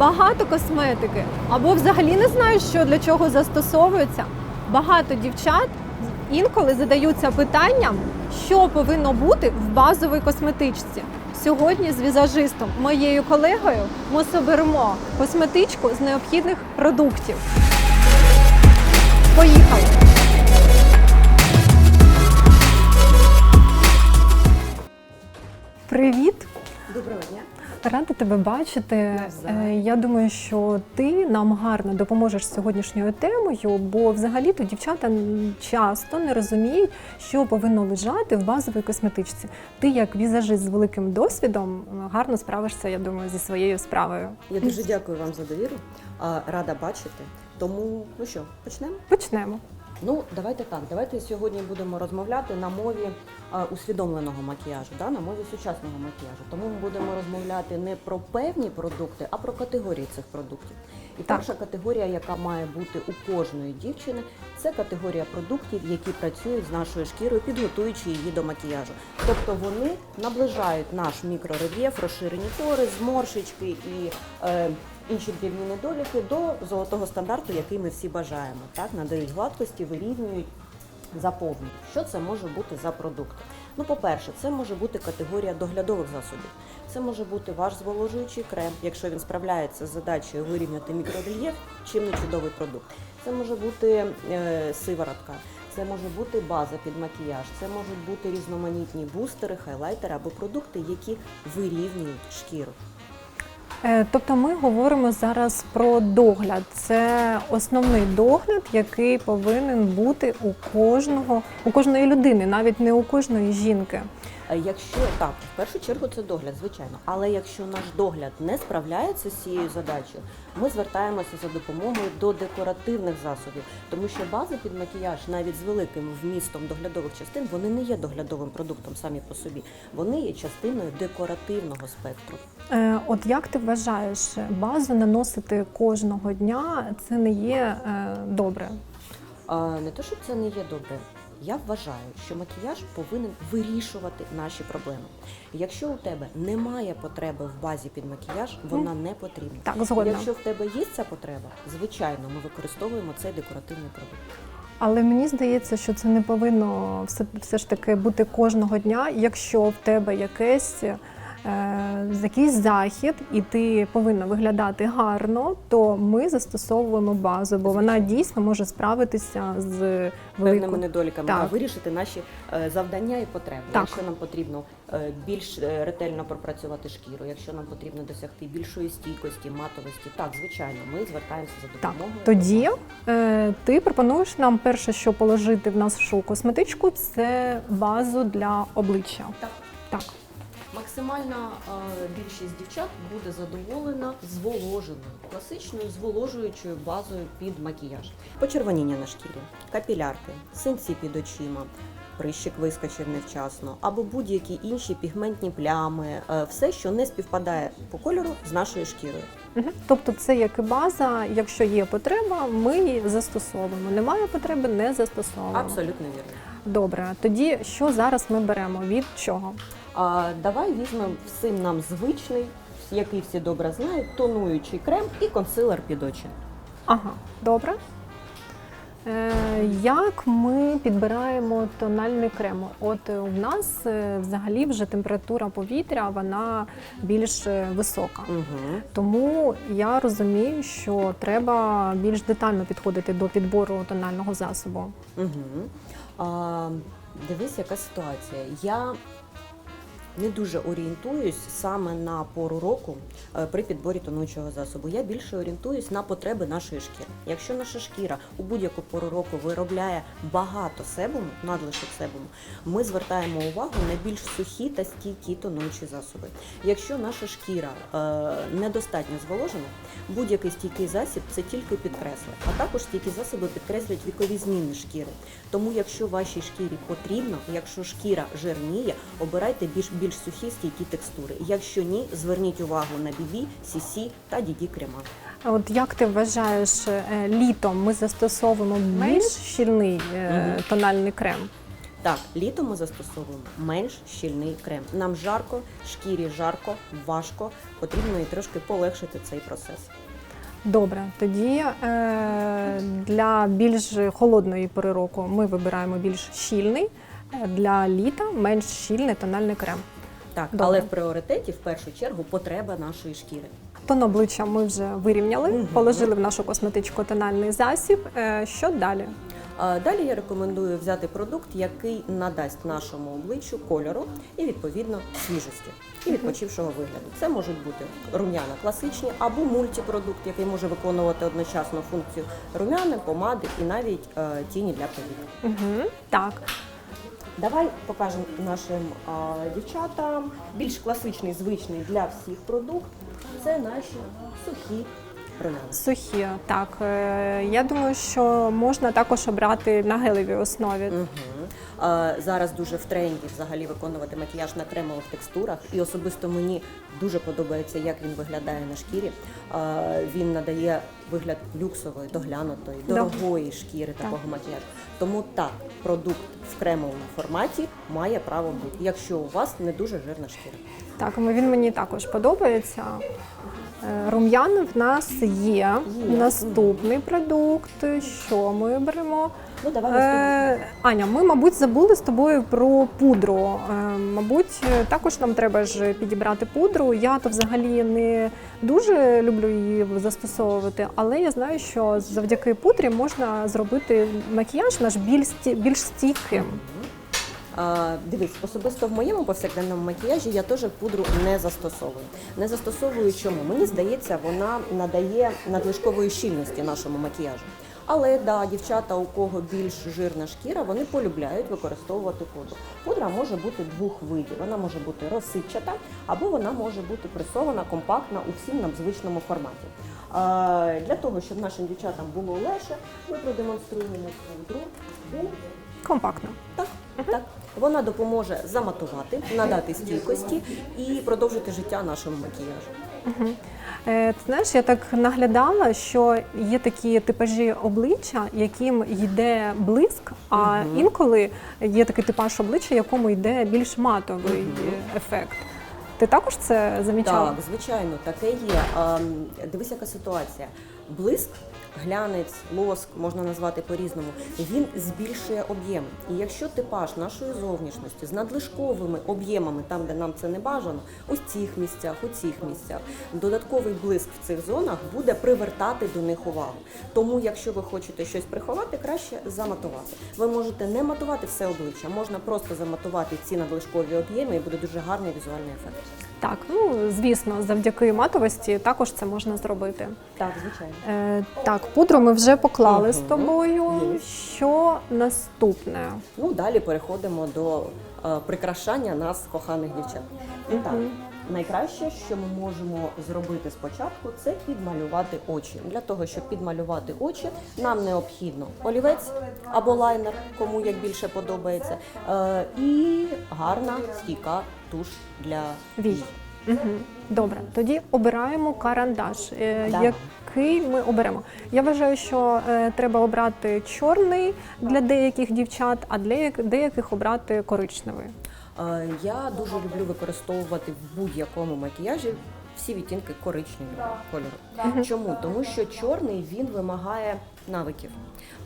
багато косметики, або взагалі не знають, що для чого застосовується. Багато дівчат інколи задаються питанням, що повинно бути в базовій косметичці. Сьогодні з візажистом, моєю колегою, ми соберемо косметичку з необхідних продуктів. Поїхали! Привіт! Доброго дня. Рада тебе бачити. Е, Я думаю, що ти нам гарно допоможеш з сьогоднішньою темою, бо взагалі-то дівчата часто не розуміють, що повинно лежати в базовій косметичці. Ти, як візажист з великим досвідом, гарно справишся, я думаю, зі своєю справою. Я дуже дякую вам за довіру. Рада бачити. Тому, ну що, почнемо? Почнемо. Ну, давайте так. Давайте сьогодні будемо розмовляти на мові а, усвідомленого макіяжу, да, на мові сучасного макіяжу. Тому ми будемо розмовляти не про певні продукти, а про категорії цих продуктів. І Так. перша категорія, яка має бути у кожної дівчини, це категорія продуктів, які працюють з нашою шкірою, підготуючи її до макіяжу. Тобто вони наближають наш мікрорельєф, розширені пори, зморшечки і е, інші дрібні недоліки до золотого стандарту, який ми всі бажаємо. Так надають гладкості, вирівнюють, заповнюють. Що це може бути за продукти? Ну, по-перше, це може бути категорія доглядових засобів. Це може бути ваш зволожуючий крем, якщо він справляється з задачею вирівняти мікрорельєф, чим не чудовий продукт. Це може бути е, сиворотка, це може бути база під макіяж, це можуть бути різноманітні бустери, хайлайтери або продукти, які вирівнюють шкіру. Е, Тобто ми говоримо зараз про догляд. Це основний догляд, який повинен бути у кожного, у кожної людини, навіть не у кожної жінки. Е, Якщо так, в першу чергу це догляд, звичайно. Але якщо наш догляд не справляється з цією задачею, ми звертаємося за допомогою до декоративних засобів, тому що бази під макіяж, навіть з великим вмістом доглядових частин, вони не є доглядовим продуктом самі по собі. Вони є частиною декоративного спектру. Е, От як ти вважаєш, базу наносити кожного дня це не є е, добре? Не то, щоб це не є добре. Я вважаю, що макіяж повинен вирішувати наші проблеми. Якщо у тебе немає потреби в базі під макіяж, вона не потрібна. Так, згодна. Якщо в тебе є ця потреба, звичайно, ми використовуємо цей декоративний продукт. Але мені здається, що це не повинно все, все ж таки бути кожного дня, якщо в тебе якесь. Е, Якийсь захід, і ти повинна виглядати гарно, то ми застосовуємо базу, бо вона дійсно може справитися з Певними недоліками Так. а вирішити наші е, завдання і потреби. Так. Якщо нам потрібно е, більш ретельно пропрацювати шкіру, якщо нам потрібно досягти більшої стійкості, матовості, так звичайно, ми звертаємося за Так, допомогою. тоді е, ти пропонуєш нам перше, що положити в нашу косметичку, це базу для обличчя. Так. Максимальна е, більшість дівчат буде задоволена зволоженою, класичною зволожуючою базою під макіяж. Почервоніння на шкірі, капілярки, синці під очима. Прищик вискочив невчасно, або будь-які інші пігментні плями, е, все, що не співпадає по кольору з нашою шкірою. Тобто це як і база, якщо є потреба, ми її застосовуємо. Немає потреби, не застосовуємо. Абсолютно вірно. Добре, тоді що зараз ми беремо? Від чого? А, давай візьмемо всім нам звичний, який всі добре знають, тонуючий крем і консилер під очі. Ага, добре. Е, як ми підбираємо тональний крем? От у нас е, взагалі вже температура повітря вона більш е, висока. Угу. Тому я розумію, що треба більш детально підходити до підбору тонального засобу. Угу. А, дивись, яка ситуація. Я не дуже орієнтуюсь саме на пору року е, при підборі тонуючого засобу. Я більше орієнтуюсь на потреби нашої шкіри. Якщо наша шкіра у будь-яку пору року виробляє багато себуму, надлишок себуму, ми звертаємо увагу на більш сухі та стійкі тонуючі засоби. Якщо наша шкіра е, недостатньо зволожена, будь-який стійкий засіб це тільки підкреслить. А також стійкі засоби підкреслять вікові зміни шкіри. Тому, якщо вашій шкірі потрібно, якщо шкіра жирніє, обирайте більш більш сухі стійкі текстури. Якщо ні, зверніть увагу на BB, CC та DD крема. А От як ти вважаєш, е, літом ми застосовуємо більш щільний Мгм. тональний крем? Так, літом ми застосовуємо менш щільний крем. Нам жарко, шкірі жарко, важко. Потрібно і трошки полегшити цей процес. Добре, тоді е, для більш холодної пори року ми вибираємо більш щільний, для літа менш щільний тональний крем. Так, Добре. але в пріоритеті в першу чергу потреба нашої шкіри. Тон обличчя ми вже вирівняли, Мгм. положили в нашу косметичку тональний засіб. Е, що далі? Далі я рекомендую взяти продукт, який надасть нашому обличчю кольору і відповідно свіжості і відпочившого вигляду. Це можуть бути рум'яна класичні або мультипродукт, який може виконувати одночасно функцію рум'яни, помади і навіть е, тіні для повік. Угу. Так, Давай покажемо нашим а, дівчатам більш класичний, звичний для всіх продукт. Це наші сухі сухі. Так, е, я думаю, що можна також обрати на гелевій основі. Угу. Зараз дуже в тренді взагалі виконувати макіяж на кремових текстурах, і особисто мені дуже подобається, як він виглядає на шкірі. Е, Він надає вигляд люксової, доглянутої, дорогої шкіри Так. такого макіяжу. Тому так, продукт в кремовому форматі має право бути, якщо у вас не дуже жирна шкіра. Так, він мені також подобається. Е, Рум'ян в нас є. Є. Наступний продукт. Що ми беремо? Ну давай. Е, Аня, ми, мабуть, забули з тобою про пудру. Е, мабуть, також нам треба ж підібрати пудру. Я то взагалі не дуже люблю її застосовувати, але я знаю, що завдяки пудрі можна зробити макіяж наш більш більш стійким. А, дивись, особисто в моєму повсякденному макіяжі я теж пудру не застосовую. Не застосовую чому? Мені здається, вона надає надлишкової щільності нашому макіяжу. Але да, дівчата, у кого більш жирна шкіра, вони полюбляють використовувати пудру. Пудра може бути двох видів. Вона може бути розсипчата, або вона може бути пресована компактна у всім нам звичному форматі. Для того, щоб нашим дівчатам було легше, ми продемонструємо пудру Компактно. так, так. Вона допоможе заматувати, надати стійкості і продовжити життя нашому макіяжу. Е, Ти знаєш, я так наглядала, що є такі типажі обличчя, яким йде блиск, а угу. інколи є такий типаж обличчя, якому йде більш матовий е, ефект. Ти також це замічала? Так, звичайно, таке є. Дивись, яка ситуація. Блиск, глянець, лоск, можна назвати по-різному, він збільшує об'єм. І якщо типаж нашої зовнішності з надлишковими об'ємами, там, де нам це не бажано, ось цих місцях, у цих місцях, додатковий блиск в цих зонах буде привертати до них увагу. Тому, якщо ви хочете щось приховати, краще заматувати. Ви можете не матувати все обличчя, можна просто заматувати ці надлишкові об'єми, і буде дуже гарний візуальний ефект. Так, ну звісно, завдяки матовості також це можна зробити. Так, звичайно. Е, так, пудру ми вже поклали з тобою. Є. Що наступне? Ну, далі переходимо до е, прикрашання нас, коханих дівчат. І так, найкраще, що ми можемо зробити спочатку, це підмалювати очі. Для того, щоб підмалювати очі, нам необхідно олівець або лайнер, кому як більше подобається, е, і гарна стійка туш для Вій. Угу. Добре, тоді обираємо карандаш. Е, Да. Який ми оберемо? Я вважаю, що е, треба обрати чорний для деяких дівчат, а для деяких обрати коричневий. Е, Я дуже люблю використовувати в будь-якому макіяжі всі відтінки коричневого кольору. Чому? Тому що чорний він вимагає навиків.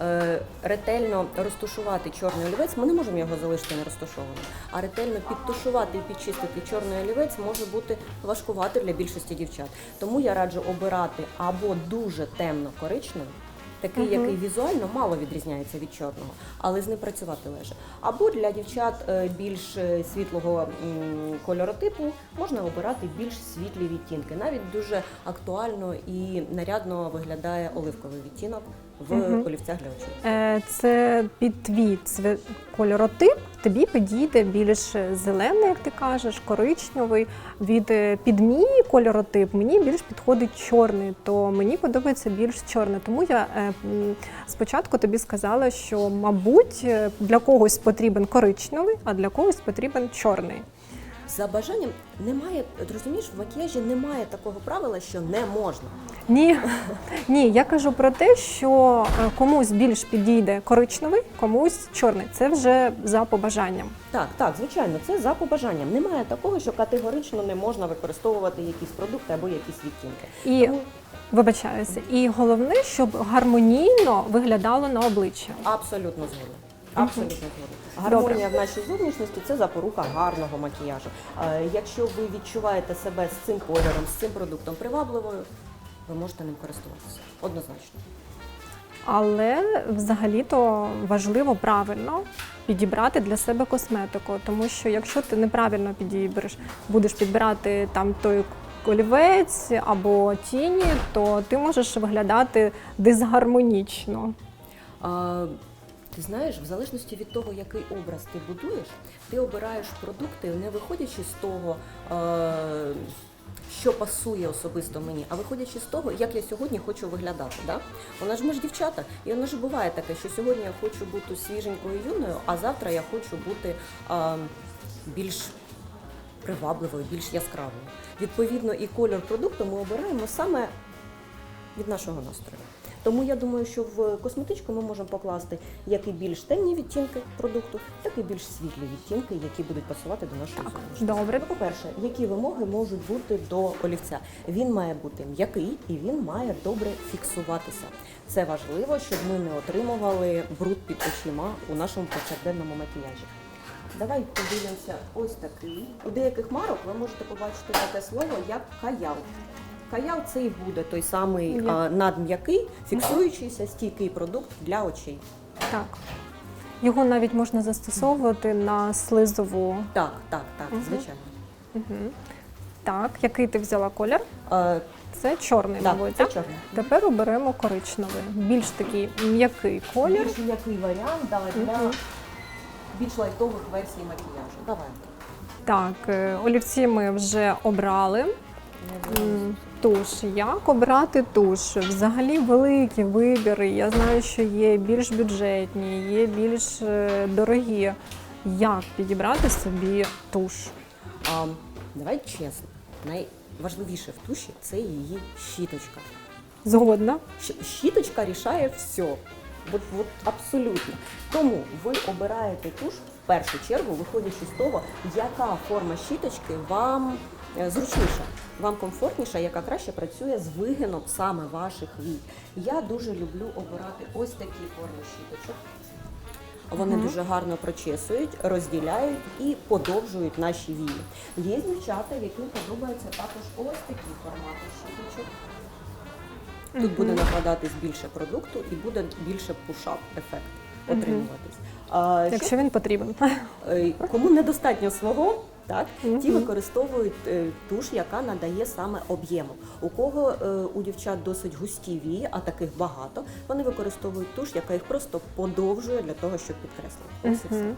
Е, ретельно розтушувати чорний олівець, ми не можемо його залишити не розташованим, а ретельно підтушувати і підчистити чорний олівець може бути важкувато для більшості дівчат. Тому я раджу обирати або дуже темно коричневий, такий, Мгм. який візуально мало відрізняється від чорного, але з ним працювати легше. Або для дівчат е, більш е, світлого кольоротипу можна обирати більш світлі відтінки. Навіть дуже актуально і нарядно виглядає оливковий відтінок в Мгм. олівцях для очей. Е, Це під твій кольоротип. Тобі підійде більш зелений, як ти кажеш, коричневий. Від е, під мій кольоротип мені більш підходить чорний, то мені подобається більш чорний. Тому я е, спочатку тобі сказала, що, мабуть, для когось потрібен коричневий, а для когось потрібен чорний. За бажанням немає, от розумієш, в макіяжі немає такого правила, що не можна. Ні, ні, я кажу про те, що е, комусь більш підійде коричневий, комусь чорний. Це вже за побажанням. Так, так, звичайно, це за побажанням. Немає такого, що категорично не можна використовувати якісь продукти або якісь відтінки. І Тому вибачаюся, і головне, щоб гармонійно виглядало на обличчя. абсолютно згодна. Абсолютно згодна. Гармонія в нашій зовнішності це запорука гарного макіяжу. Е, Якщо ви відчуваєте себе з цим кольором, з цим продуктом привабливою, ви можете ним користуватися. Однозначно. Але взагалі-то важливо правильно підібрати для себе косметику, тому що якщо ти неправильно підібереш, будеш підбирати там той олівець або тіні, то ти можеш виглядати дисгармонічно. А, ти знаєш, в залежності від того, який образ ти будуєш, ти обираєш продукти, не виходячи з того, е, що пасує особисто мені, а виходячи з того, як я сьогодні хочу виглядати. Да? Вона ж ми ж дівчата, і воно ж буває таке, що сьогодні я хочу бути свіженькою юною, а завтра я хочу бути е, більш привабливою, більш яскравою. Відповідно, і кольор продукту ми обираємо саме від нашого настрою. Тому я думаю, що в косметичку ми можемо покласти як і більш темні відтінки продукту, так і більш світлі відтінки, які будуть пасувати до нашої Так, зовнішності. добре. Ну, По-перше, які вимоги можуть бути до олівця? Він має бути м'який і він має добре фіксуватися. Це важливо, щоб ми не отримували бруд під очима у нашому повсякденному макіяжі. Давай подивимося ось такий. У деяких марок ви можете побачити таке слово як каял. Каял це і буде той самий М'я- а, надм'який, фіксуючийся стійкий продукт для очей. Так. Його навіть можна застосовувати на слизову. Так, так, так, Мгм. звичайно. Угу. Так, який ти взяла колір? А, Це чорний, так, мабуть. це так? Тепер оберемо коричневий. Більш такий м'який колір. Більш м'який варіант да, для Мгм. більш лайтових версій макіяжу. Давай. Так, е, олівці ми вже обрали. М, Туш, як обрати туш? Взагалі великі вибіри. Я знаю, що є більш бюджетні, є більш е, дорогі. Як підібрати собі туш? А, давай чесно, найважливіше в туші це її щіточка. Згодна. Щіточка рішає все. От, от абсолютно. Тому ви обираєте туш в першу чергу, виходячи з того, яка форма щіточки вам зручніша, вам комфортніша, яка краще працює з вигином саме ваших вій. Я дуже люблю обирати ось такі форми щіточок. Вони Мгм. дуже гарно прочесують, розділяють і подовжують наші вії. Є дівчата, яким подобаються також ось такі формати щіточок. Тут буде накладатись більше продукту і буде більше пушап ефект Мгм. отримуватись. А, що- Якщо він потрібен. е, кому недостатньо свого, так ті використовують е, туш, яка надає саме об'єму. У кого е, у дівчат досить густі вії, а таких багато, вони використовують туш, яка їх просто подовжує для того, щоб підкреслити. Ось і все.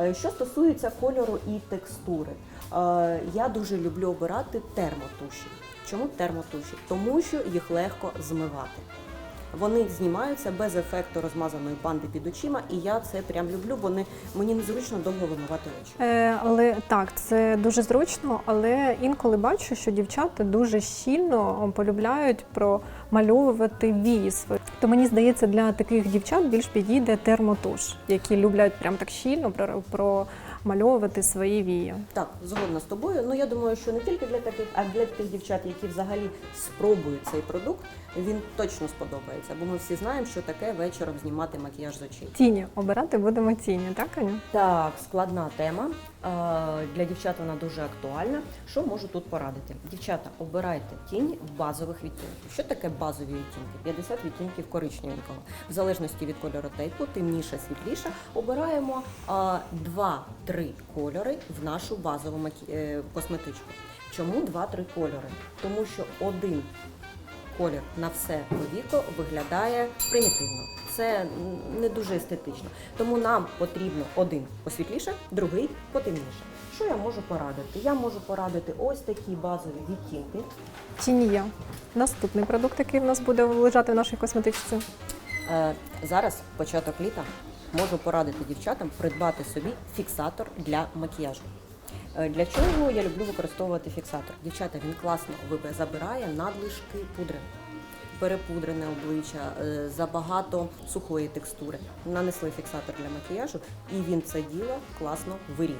Е, Що стосується кольору і текстури, я дуже люблю обирати термотуші. Чому термотуші? Тому що їх легко змивати. Вони знімаються без ефекту розмазаної банди під очима, і я це прям люблю, бо не, мені незручно довго вимивати очі. Е, але так, це дуже зручно, але інколи бачу, що дівчата дуже щільно полюбляють промальовувати вії свої. То мені здається, для таких дівчат більш підійде термотуш, які люблять прям так щільно про- промальовувати свої вії. Так, згодна з тобою. Ну я думаю, що не тільки для таких, а для тих дівчат, які взагалі спробують цей продукт, він точно сподобається. Бо ми всі знаємо, що таке вечором знімати макіяж з очей. Тіні обирати будемо тіні, так Аню? Так, складна тема. Для дівчат вона дуже актуальна. Що можу тут порадити? Дівчата, обирайте тінь в базових відтінків. Що таке базові відтінки? 50 відтінків коричневенького. В залежності від кольору тейпу, темніша, світліша, обираємо 2-3 кольори в нашу базову е, косметичку. Чому 2-3 кольори? Тому що один колір на все віко виглядає примітивно. Це не дуже естетично. Тому нам потрібно один посвітліше, другий потемніше. Що я можу порадити? Я можу порадити ось такі базові відтінки. Тінія. Наступний продукт, який в нас буде лежати в нашій косметичці. Е, зараз початок літа можу порадити дівчатам придбати собі фіксатор для макіяжу. Е, Для чого я люблю використовувати фіксатор? Дівчата, він класно забирає надлишки пудри. Перепудрене обличчя, е, забагато сухої текстури. Нанесли фіксатор для макіяжу, і він це діло класно вирівнює.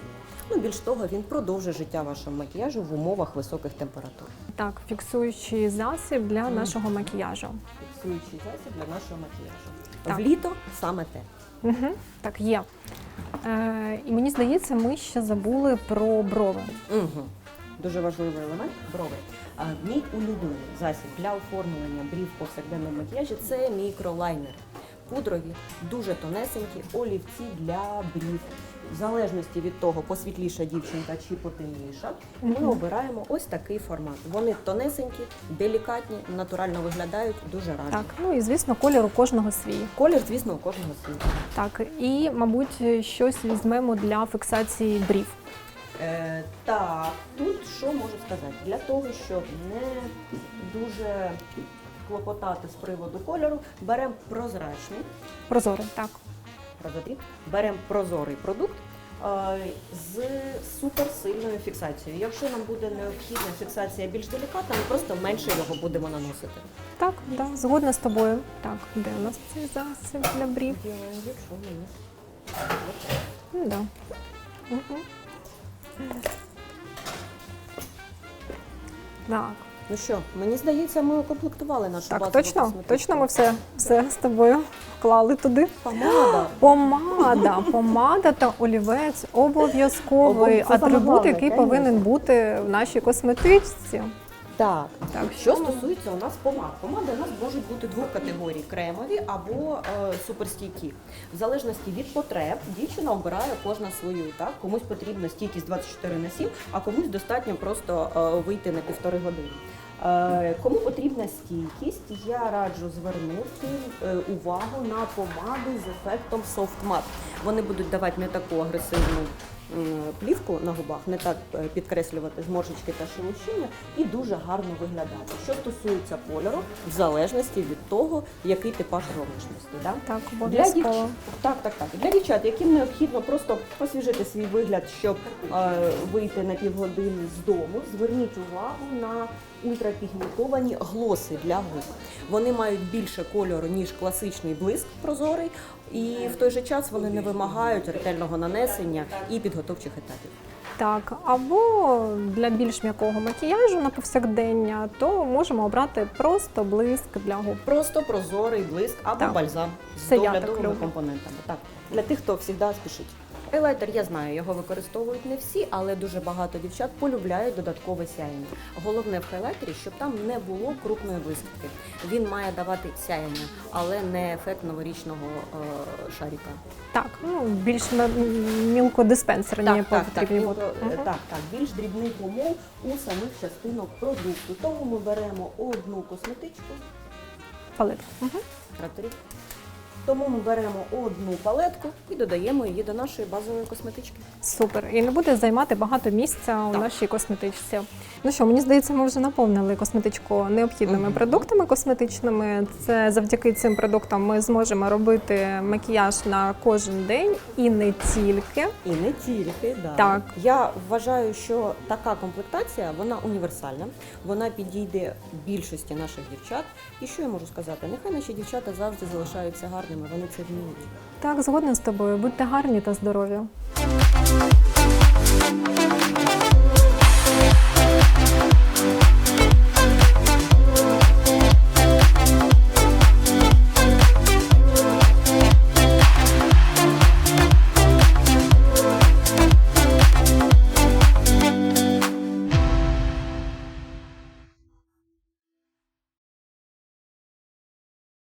Ну, більш того, він продовжує життя вашого макіяжу в умовах високих температур. Так, фіксуючий засіб для нашого макіяжу. Фіксуючий засіб для нашого макіяжу. Так. В літо саме те. Угу. Так, є. Е, і мені здається, ми ще забули про брови. Угу. Дуже важливий елемент брови. А, мій улюблений засіб для оформлення брів повсякденному макіяжі це мікролайнери. Пудрові, дуже тонесенькі олівці для брів. В залежності від того, посвітліша дівчинка чи потемніша, ми обираємо ось такий формат. Вони тонесенькі, делікатні, натурально виглядають, дуже раді. Так, ну і звісно, колір у кожного свій. Колір, звісно, у кожного свій. Так, і, мабуть, щось візьмемо для фіксації брів. Е, так, тут що можу сказати? Для того, щоб не дуже клопотати з приводу кольору, беремо прозрачний, Прозорий, так. прозорий, беремо прозорий продукт е, з суперсильною фіксацією. Якщо нам буде необхідна фіксація більш делікатна, ми просто менше його будемо наносити. Так, да, згодна з тобою. Так, де у нас цей засіб для брів? Ну, да. Угу. Так, Ну що, мені здається, ми укомплектували нашу так базову точно, точно ми все, все з тобою вклали туди. Помада. Помада, помада та олівець обов'язковий Обов- це саме атрибут, головне, який конечно. повинен бути в нашій косметичці. Так, Так, що що стосується у нас помад, помади у нас можуть бути двох категорій: кремові або е, суперстійкі. В залежності від потреб дівчина обирає кожна свою. Так комусь потрібна стійкість 24 на 7, а комусь достатньо просто е, вийти на півтори години. Е, Кому потрібна стійкість, я раджу звернути е, увагу на помади з ефектом софтмат. Вони будуть давати не таку агресивну плівку на губах, не так е, підкреслювати зморшечки та шелушіння і дуже гарно виглядати. Що стосується кольору, в залежності від того, який типаж зовнішності. Да? Так, Для дівчат, так, так, так. Для дівчат, яким необхідно просто освіжити свій вигляд, щоб е, вийти на півгодини з дому, зверніть увагу на ультрапігментовані глоси для губ. Вони мають більше кольору, ніж класичний блиск прозорий, і в той же час вони не вимагають ретельного нанесення і підготовчих етапів. Так, або для більш м'якого макіяжу на повсякдення, то можемо обрати просто блиск для губ. Просто прозорий блиск або Так. бальзам з Це я так доглядовими люблю. компонентами. Так, для тих, хто завжди спішить. Хайлайтер, я знаю, його використовують не всі, але дуже багато дівчат полюбляють додаткове сяєння. Головне в хайлайтері, щоб там не було крупної блискітки. Він має давати сяєння, але не ефект новорічного е, шаріка. Так, ну більш мілкодиспенсерні потрібні мілко- будуть. е, Мгм. так, так, більш дрібний помол у самих частинок продукту. Тому ми беремо одну косметичку. Палетка. Мгм. Кратерів. Тому ми беремо одну палетку і додаємо її до нашої базової косметички. Супер. І не буде займати багато місця у Так. нашій косметичці. Ну що, мені здається, ми вже наповнили косметичку необхідними продуктами косметичними. Це завдяки цим продуктам ми зможемо робити макіяж на кожен день і не тільки. І не тільки, да. Так. Я вважаю, що така комплектація вона універсальна, вона підійде більшості наших дівчат. І що я можу сказати? Нехай наші дівчата завжди залишаються гарними, вони це вміють. Так, згодна з тобою. Будьте гарні та здорові.